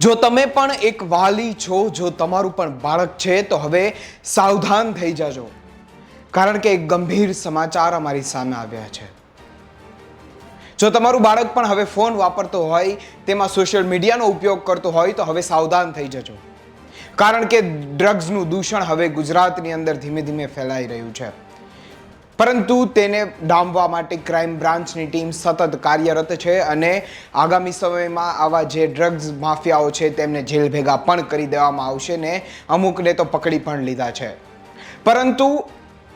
જો તમે પણ એક વાલી છો, જો તમારું પણ બાળક છે, તો હવે સાવધાન થઈ જાજો. કારણ કે એક ગંભીર સમાચાર અમારી સામે આવ્યા છે. જો તમારું બાળક પણ હવે ફોન વાપરતો હોય, તેમાં સોશિયલ મીડિયાનો ઉપયોગ કરતો હોય, તો હવે સાવધાન થઈ જજો. કારણ કે ડ્રગ્સનું દૂષણ હવે ગુજરાતની અંદર ધીમે ધીમે ફેલાઈ રહ્યું છે. પરંતુ તેને ડામવા માટે ક્રાઇમ બ્રાન્ચની ટીમ સતત કાર્યરત છે અને આગામી સમયમાં આવા જે ડ્રગ્સ માફિયાઓ છે તેમને જેલ ભેગા પણ કરી દેવામાં આવશે ને અમુકને તો પકડી પણ લીધા છે. પરંતુ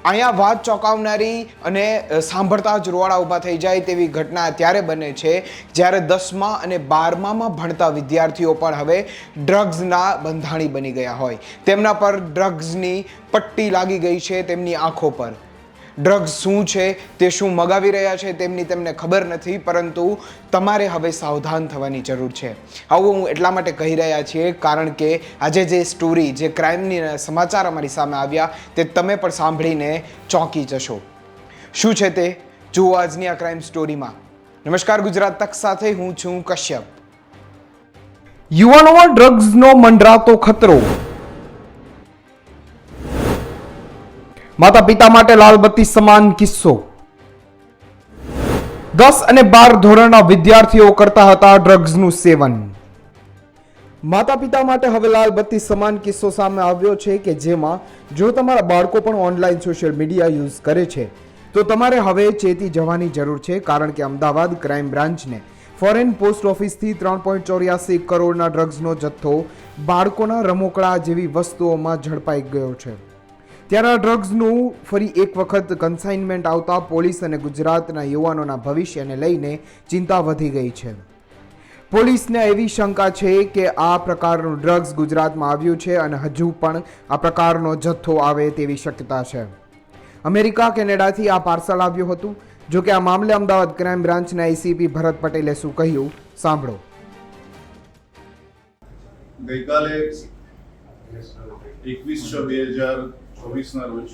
અહીંયા વાત ચોંકાવનારી અને સાંભળતા જ રોવાડા ઊભા થઈ જાય તેવી ઘટના ત્યારે બને છે જ્યારે દસમા અને બારમામાં ભણતા વિદ્યાર્થીઓ પણ હવે ડ્રગ્સના બંધાણી બની ગયા હોય. તેમના પર ડ્રગ્સની પટ્ટી લાગી ગઈ છે તેમની આંખો પર. ડ્રગ્સ શું છે, તે શું મગાવી રહ્યા છે, તેમની તેમને ખબર નથી, પરંતુ તમારે હવે સાવધાન થવાની જરૂર છે. આવું હું એટલા માટે કહી રહ્યા છીએ, કારણ કે આજે જે સ્ટોરી જે ક્રાઇમની સમાચાર અમારી સામે આવ્યા, તે તમે પણ સાંભળીને ચોંકી જશો. શું છે તે? જુઓ આજની આ ક્રાઇમ સ્ટોરીમાં નમસ્કાર, ગુજરાત તક સાથે હું છું કશ્યપ. યુવાનોમાં ડ્રગ્સનો મંડરાતો ખતરો. માતા પિતા માટે લાલબત્તી સમાન કિસ્સો. દસ અને બાર ધોરણના વિદ્યાર્થીઓ કરતા હતા ડ્રગ્સનું સેવન. માતા પિતા માટે હવે લાલબત્તી સમાન કિસ્સો સામે આવ્યો છે કે જેમાં જો તમારા બાળકો પણ ઓનલાઈન સોશિયલ મીડિયા યુઝ કરે છે, તો તમારે હવે ચેતી જવાની જરૂર છે કારણ કે અમદાવાદ ક્રાઇમ બ્રાન્ચને ફોરેન પોસ્ટ ઓફિસથી ત્રણ પોઈન્ટ ચોર્યાસી કરોડના ડ્રગ્સનો જથ્થો બાળકોના રમોકડા જેવી વસ્તુઓમાં ઝડપાઈ ગયો છે. ત્યારે આ ડ્રગ્સનું ફરી એક વખત કન્સાઇનમેન્ટ આવતા પોલીસ અને ગુજરાતના યુવાનોના ભવિષ્યને લઈને ચિંતા વધી ગઈ છે. પોલીસને એવી શંકા છે કે આ પ્રકારનું ડ્રગ્સ ગુજરાતમાં આવ્યું છે અને હજુ પણ આ પ્રકારનો જથ્થો આવે તેવી શક્યતા છે. અમેરિકા, કેનેડાથી આ પાર્સલ આવ્યું હતું. જો કે આ મામલે અમદાવાદ ક્રાઇમ બ્રાન્ચના એસીપી ભરત પટેલે શું કહ્યું, સાંભળો. ગઈકાલે એકવીસ છ બે હજાર ચોવીસના રોજ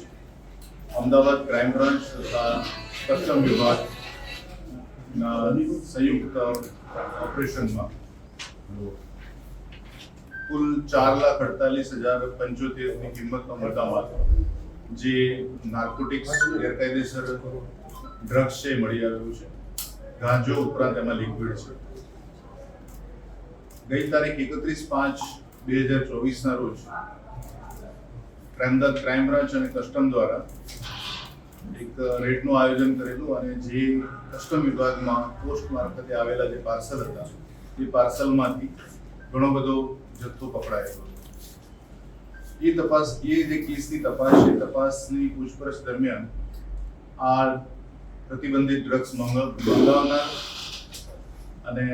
અમદાવાદ ક્રાઇમ બ્રાન્ચ તથા કસ્ટમ વિભાગના સંયુક્ત ઓપરેશનમાં કુલ ચાર લાખ અડતાલીસ હજાર પંચોતેરની કિંમતનો મુદ્દામાલ જે નાર્કોટિક્સ ગેરકાયદેસર ડ્રગ્સ છે મળી આવ્યું છે. ગાંજો ઉપરાંત એમાં લિક્વિડ છે. ગઈ તારીખ એકત્રીસ પાંચ બે હજાર ચોવીસના રોજ ક્રાઇમદાદ ક્રાઇમ બ્રાન્ચ અને કસ્ટમ દ્વારા એક રેડનું આયોજન કરેલું અને જે કસ્ટમ વિભાગમાં પોસ્ટ મારફતે આવેલા જે પાર્સલ હતા, એ પાર્સલમાંથી ઘણો બધો જથ્થો પકડાયેલો. એ તપાસ, એ જે કેસની તપાસ છે તપાસની પૂછપરછ દરમિયાન આ પ્રતિબંધિત ડ્રગ્સ મંગાવનાર અને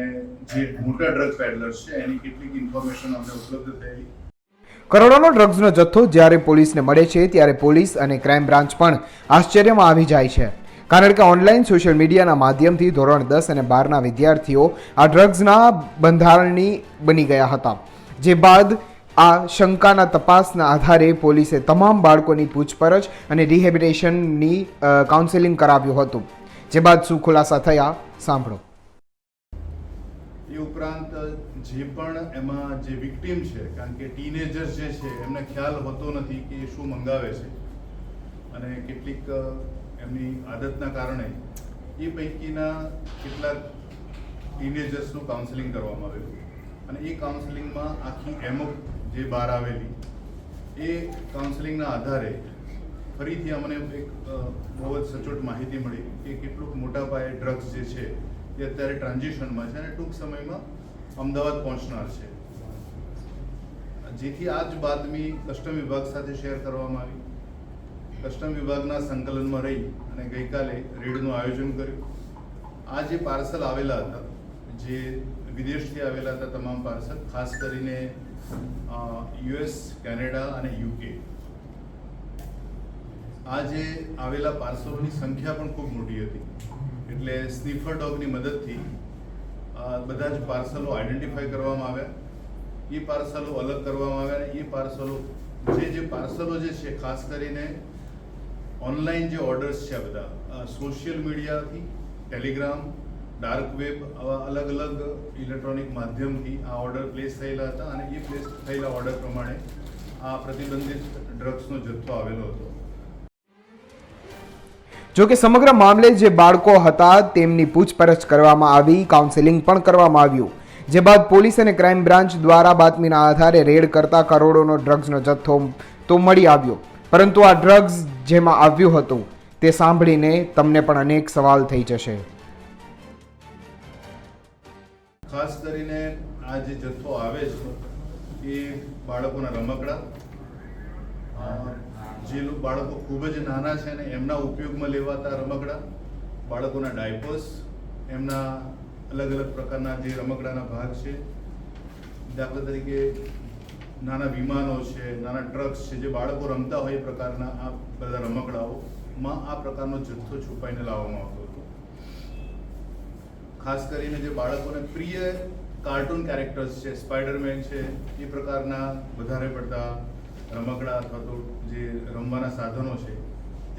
જે મોટા ડ્રગ પેડલર્સ છે, એની કેટલીક ઇન્ફોર્મેશન અમને ઉપલબ્ધ થયેલી. કરોડોનો ડ્રગ્સનો જથ્થો જ્યારે પોલીસને મળે છે, ત્યારે પોલીસ અને ક્રાઇમ બ્રાન્ચ પણ આશ્ચર્યમાં આવી જાય છે. કારણ કે ઓનલાઈન સોશિયલ મીડિયાના માધ્યમથી ધોરણ દસ અને બારના વિદ્યાર્થીઓ આ ડ્રગ્સના બંધારણની બની ગયા હતા. જે બાદ આ શંકાના તપાસના આધારે પોલીસે તમામ બાળકોની પૂછપરછ અને રિહેબિટેશનની કાઉન્સેલિંગ કરાવ્યું હતું. જે બાદ શું ખુલાસા થયા, સાંભળો. એ ઉપરાંત જે પણ એમાં જે વિક્ટીમ છે, કારણ કે ટીનેજર્સ જે છે, એમને ખ્યાલ હોતો નથી કે એ શું મંગાવે છે. અને કેટલીક એમની આદતના કારણે એ પૈકીના કેટલાક ટીનેજર્સનું કાઉન્સેલિંગ કરવામાં આવેલું અને એ કાઉન્સેલિંગમાં આખી એમોક જે બહાર આવેલી, એ કાઉન્સેલિંગના આધારે ફરીથી અમને એક બહુ જ સચોટ માહિતી મળી કે કેટલુંક મોટા પાયે ડ્રગ્સ જે છે, એ અત્યારે ટ્રાન્ઝિશનમાં છે અને ટૂંક સમયમાં અમદાવાદ પહોંચનાર છે. જેથી આ જ બાતમી કસ્ટમ વિભાગ સાથે શેર કરવામાં આવી. કસ્ટમ વિભાગના સંકલનમાં રહી અને ગઈકાલે રેડનું આયોજન કર્યું. આ જે પાર્સલ આવેલા હતા, જે વિદેશથી આવેલા હતા તમામ પાર્સલ, ખાસ કરીને યુએસ, કેનેડા અને યુકે. આ જે આવેલા પાર્સલોની સંખ્યા પણ ખૂબ મોટી હતી. એટલે સ્નીફર ડોગની મદદથી બધા જ પાર્સલો આઈડેન્ટિફાઈ કરવામાં આવ્યા. એ પાર્સલો અલગ કરવામાં આવ્યા એ પાર્સલો જે જે પાર્સલો જે છે, ખાસ કરીને ઓનલાઈન જે ઓર્ડર્સ છે બધા સોશિયલ મીડિયાથી ટેલિગ્રામ ડાર્ક વેબ આવા અલગ અલગ ઇલેક્ટ્રોનિક માધ્યમથી આ ઓર્ડર પ્લેસ થયેલા હતા અને એ પ્લેસ થયેલા ઓર્ડર પ્રમાણે આ પ્રતિબંધિત ડ્રગ્સનો જથ્થો આવેલો હતો. જો કે સમગ્ર મામલે જે બાળકો હતા તેમની પૂછપરછ કરવામાં આવી કાઉન્સેલિંગ પણ કરવામાં આવ્યું. જે બાદ પોલીસ અને ક્રાઇમ બ્રાન્ચ દ્વારા બાતમીના આધારે રેડ કરતા કરોડોનો ડ્રગ્સનો જથ્થો તો મળી આવ્યો. પરંતુ આ ડ્રગ્સ જેમાં આવ્યું હતું તે સાંભળીને તમને પણ અનેક સવાલ થઈ જશે. ખાસ કરીને આ જે જથ્થો આવે છે એ બાળકોના રમકડા જે બાળકો ખૂબ જ નાના છે ને એમના ઉપયોગમાં લેવાતા રમકડા, બાળકોના ડાયપર્સ, એમના અલગ અલગ પ્રકારના જે રમકડાના ભાગ છે, દાખલા તરીકે નાના વિમાનો છે, નાના ટ્રક્સ છે, જે બાળકો રમતા હોય એ પ્રકારના આ બધા રમકડાઓમાં આ પ્રકારનો જથ્થો છુપાઈને લાવવામાં આવતો હતો. ખાસ કરીને જે બાળકોને પ્રિય કાર્ટૂન કેરેક્ટર્સ છે, સ્પાઈડરમેન છે, એ પ્રકારના વધારે પડતા રમકડા અથવા તો જે રમવાના સાધનો છે,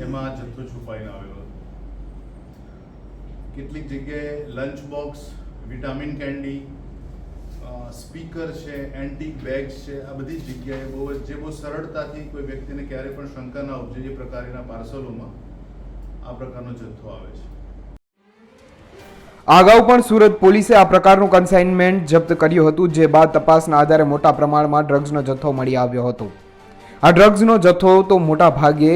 એમાં આ જથ્થો છુપાઈને આવેલો હતો. કેટલીક જગ્યાએ lunch box vitamin candy speaker છે એન્ટિક બેગ્સ છે, આ બધી જગ્યાએ બહુ જે બહુ સરળતાથી કોઈ વ્યક્તિને ક્યારે પણ શંકા ના ઉપજે, જે પ્રકારના પાર્સલોમાં આ પ્રકારનો જથ્થો આવે છે. અગાઉ પણ સુરત પોલીસે આ પ્રકારનું કન્સાઇનમેન્ટ જપ્ત કર્યું હતું, જે બાદ તપાસના આધારે મોટા પ્રમાણમાં ડ્રગ્સનો જથ્થો મળી આવ્યો હતો. આ ડ્રગ્સનો જથ્થો તો મોટા ભાગે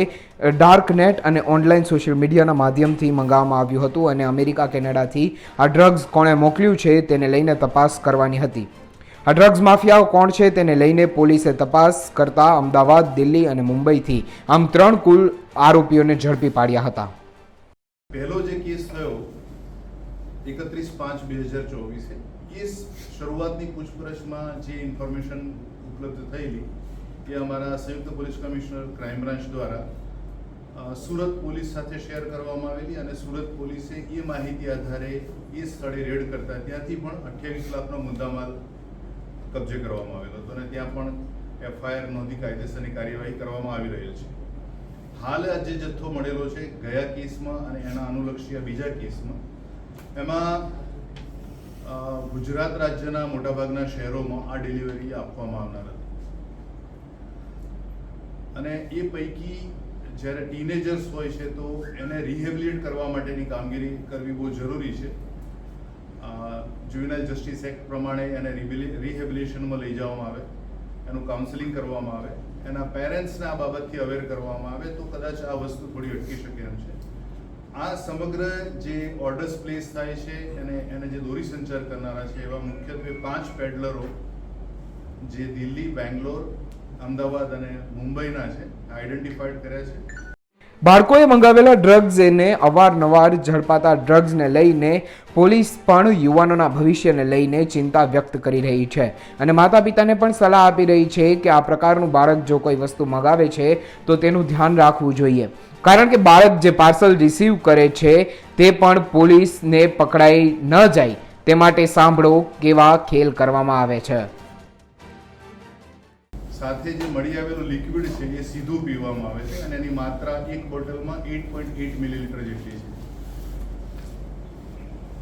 ડાર્ક નેટ અને ઓનલાઈન સોશિયલ મીડિયાના માધ્યમથી મંગાવવામાં આવ્યું હતું અને અમેરિકા, કેનેડાથી આ ડ્રગ્સ કોણે મોકલ્યું છે તેને લઈને તપાસ કરવાની હતી. આ ડ્રગ્સ માફિયાઓ કોણ છે તેને લઈને પોલીસે તપાસ કરતા અમદાવાદ, દિલ્હી અને મુંબઈથી આમ ત્રણ કુલ આરોપીઓને ઝડપી પાડ્યા હતા. પહેલો જે કેસ થયો, એકત્રીસ પાંચ બે હજાર ચોવીસે, એ શરૂઆતની પૂછપરછમાં જે ઇન્ફોર્મેશન ઉપલબ્ધ થયેલી એ અમારા સંયુક્ત પોલીસ કમિશનર ક્રાઇમ બ્રાન્ચ દ્વારા સુરત પોલીસ સાથે શેર કરવામાં આવેલી અને સુરત પોલીસે એ માહિતી આધારે એ સ્થળે રેડ કરતા ત્યાંથી પણ અઠ્યાવીસ લાખનો મુદ્દામાલ કબજે કરવામાં આવેલો હતો અને ત્યાં પણ એફઆઈઆર નોંધી કાયદેસરની કાર્યવાહી કરવામાં આવી રહેલ છે. હાલ આ જે જથ્થો મળેલો છે, ગયા કેસમાં અને એના અનુલક્ષી બીજા કેસમાં, એમાં ગુજરાત રાજ્યના મોટાભાગના શહેરોમાં આ ડિલિવરી આપવામાં આવનાર હતી. અને એ પૈકી જ્યારે ટીનેજર્સ હોય છે તો એને રિહેબિલિટ કરવા માટેની કામગીરી કરવી બહુ જરૂરી છે. જ્યુવેનાઇલ જસ્ટિસ એક્ટ પ્રમાણે એને રિહેબિલેશનમાં લઈ જવામાં આવે, એનું કાઉન્સેલિંગ કરવામાં આવે, એના પેરેન્ટ્સને આ બાબતથી અવેર કરવામાં આવે, તો કદાચ આ વસ્તુ થોડી અટકી શકે એમ છે. આ સમગ્ર જે ઓર્ડર્સ પ્લેસ થાય છે અને એને જે દોરી સંચાર કરનારા છે, એવા મુખ્યત્વે પાંચ પેડલરો જે દિલ્હી, બેંગ્લોર અમદાવાદ અને મુંબઈના છે આઈડેન્ટિફાઈડ કર્યા છે. બાળકોએ મંગાવેલા ડ્રગ્સ એને અવારનવાર ઝડપાતા ડ્રગ્સને લઈને પોલીસ પણ યુવાનોના ભવિષ્યને લઈને ચિંતા વ્યક્ત કરી રહી છે. અને માતા પિતાને પણ સલાહ આપી રહી છે કે આ પ્રકારનું બાળક જો કોઈ વસ્તુ મંગાવે છે, તો તેનું ધ્યાન રાખવું જોઈએ. કારણ કે બાળક જે પાર્સલ રિસીવ કરે છે, તે પણ પોલીસને પકડાઈ ન જાય. તે માટે સાંભળો કેવા ખેલ કરવામાં આવે છે. સાથે જે મળી આવેલું લિક્વિડ છે, એ સીધું પીવામાં આવે છે અને એની માત્રા એક બોટલમાં એટ પોઈન્ટ એટ મિલીલીટર જેટલી છે.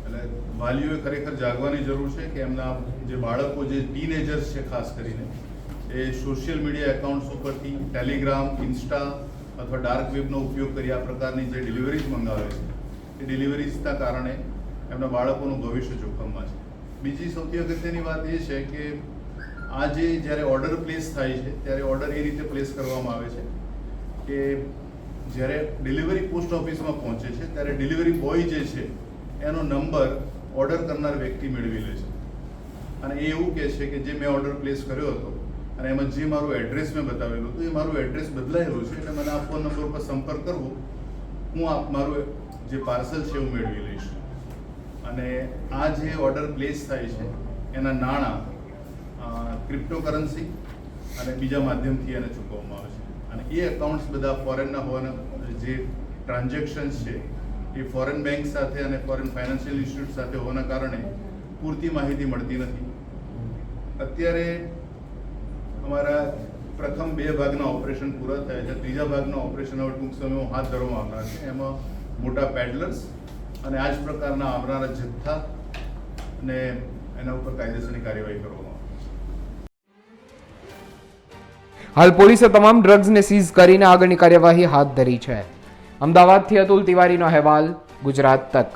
એટલે વાલીઓએ ખરેખર જાગવાની જરૂર છે કે એમના જે બાળકો જે ટીનેજર્સ છે, ખાસ કરીને, એ સોશિયલ મીડિયા એકાઉન્ટ્સ ઉપરથી ટેલિગ્રામ ઇન્સ્ટા અથવા ડાર્ક વેબનો ઉપયોગ કરી આ પ્રકારની જે ડિલિવરીઝ મંગાવે છે, એ ડિલિવરીઝના કારણે એમના બાળકોનું ભવિષ્ય જોખમમાં છે. બીજી સૌથી અગત્યની વાત એ છે કે આ જે જ્યારે ઓર્ડર પ્લેસ થાય છે, ત્યારે ઓર્ડર એ રીતે પ્લેસ કરવામાં આવે છે કે જ્યારે ડિલિવરી પોસ્ટ ઓફિસમાં પહોંચે છે, ત્યારે ડિલિવરી બોય જે છે, એનો નંબર ઓર્ડર કરનાર વ્યક્તિ મેળવી લે છે. અને એ એવું કહે છે કે જે મેં ઓર્ડર પ્લેસ કર્યો હતો અને એમાં જે મારું એડ્રેસ મેં બતાવેલું હતું, એ મારું એડ્રેસ બદલાયેલું છે, એટલે મને આ ફોન નંબર પર સંપર્ક કરવો, હું આપ મારું જે પાર્સલ છે હું મેળવી લઈશ. અને આ જે ઓર્ડર પ્લેસ થાય છે, એના નાણાં ક્રિપ્ટોકરન્સી અને બીજા માધ્યમથી એને ચૂકવવામાં આવે છે. અને એ એકાઉન્ટ્સ બધા ફોરેનના હોવાના જે ટ્રાન્ઝેક્શન્સ છે, એ ફોરેન બેંક સાથે અને ફોરેન ફાઇનાન્શિયલ ઇન્સ્ટિટ્યૂટ સાથે હોવાના કારણે પૂરતી માહિતી મળતી નથી. અત્યારે અમારા પ્રથમ બે ભાગના ઓપરેશન પૂરા થયા છે. ત્રીજા ભાગના ઓપરેશન હવે ટૂંક સમયમાં હાથ ધરવામાં આવનાર છે. એમાં મોટા પેડલર્સ અને આ જ પ્રકારના આવનારા જથ્થા અને એના ઉપર કાયદેસરની કાર્યવાહી કરવામાં હાલ પોલીસે તમામ ડ્રગ્સને સીઝ કરીને આગળની કાર્યવાહી હાથ ધરી છે. અમદાવાદથી અતુલ તિવારીનો અહેવાલ, ગુજરાત તક.